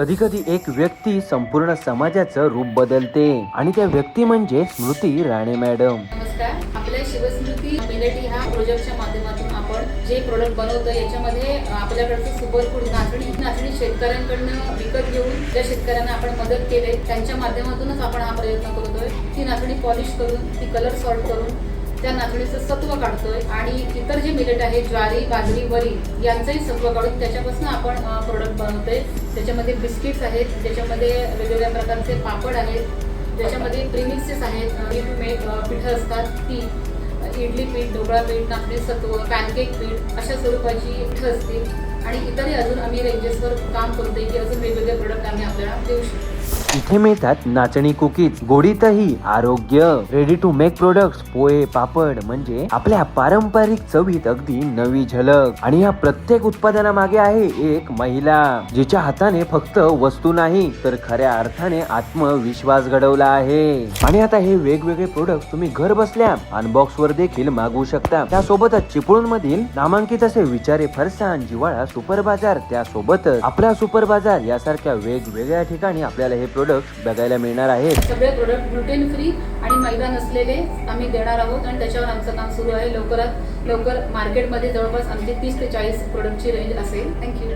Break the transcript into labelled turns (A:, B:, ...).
A: कधीकधी एक व्यक्ती संपूर्ण समाजाचं रूप बदलते. आणि त्या व्यक्ती म्हणजे स्मृती राणे मॅडम.
B: नमस्कार. आपल्या शिवस्मृती मिलेटी ह्या प्रोजेक्टच्या माध्यमातून आपण जे प्रोडक्ट बनवतो याच्यामध्ये आपल्याकडचं सुपर फूड नाचणी नाचणी शेतकऱ्यांकडनं विकत घेऊन ज्या शेतकऱ्यांना आपण मदत केली त्यांच्या माध्यमातूनच आपण हा प्रयत्न करतोय. ती नाचणी पॉलिश करून ती कलर सॉल्ट करून त्या नाचणीचं सत्व काढतोय आणि इतर जे मिलेट आहे ज्वारी बाजरी वरी यांचंही सत्व काढून त्याच्यापासून आपण प्रोडक्ट बनवतोय. त्याच्यामध्ये बिस्किट्स आहेत त्याच्यामध्ये वेगवेगळ्या प्रकारचे पापड आहेत ज्याच्यामध्ये प्रिमिक्सेस आहेत पिठं असतात ती इडली पीठ ढोकळा पीठ नाचणी सत्व पॅनकेक पीठ अशा स्वरूपाची पिठं असतील. आणि इतरही अजून आम्ही रेंजेसवर काम करतोय की अजून वेगवेगळे प्रोडक्ट आम्ही आपल्याला देऊ शकतो.
A: इथे मिळतात नाचणी कुकीज गोडीतही आरोग्य. रेडी टू मेक प्रोडक्ट पोहे पापड म्हणजे आपल्या पारंपरिक चवीत अगदी नवी झलक. आणि या प्रत्येक उत्पादनामागे आहे एक महिला जिच्या हाताने फक्त वस्तू नाही तर खऱ्या अर्थाने आत्मविश्वास घडवला आहे. आणि आता हे वेगवेगळे प्रोडक्ट तुम्ही घर बसल्या अनबॉक्स वर देखील मागवू शकता. त्यासोबतच चिपळूण मधील नामांकित असे विचारे फरसाण जिवाळा सुपर बाजार त्यासोबतच. आपला सुपर बाजार यासारख्या वेगवेगळ्या ठिकाणी आपल्याला हे प्रोडक्ट बघायला मिळणार आहेत.
B: सगळे प्रोडक्ट ग्लुटेन फ्री आणि मैदा नसलेले आम्ही देणार आहोत आणि त्याच्यावर आमचं काम सुरू आहे. लवकरात लवकर मार्केटमध्ये जवळपास आमची तीस ते चाळीस प्रोडक्टची रेंज असेल. थँक्यू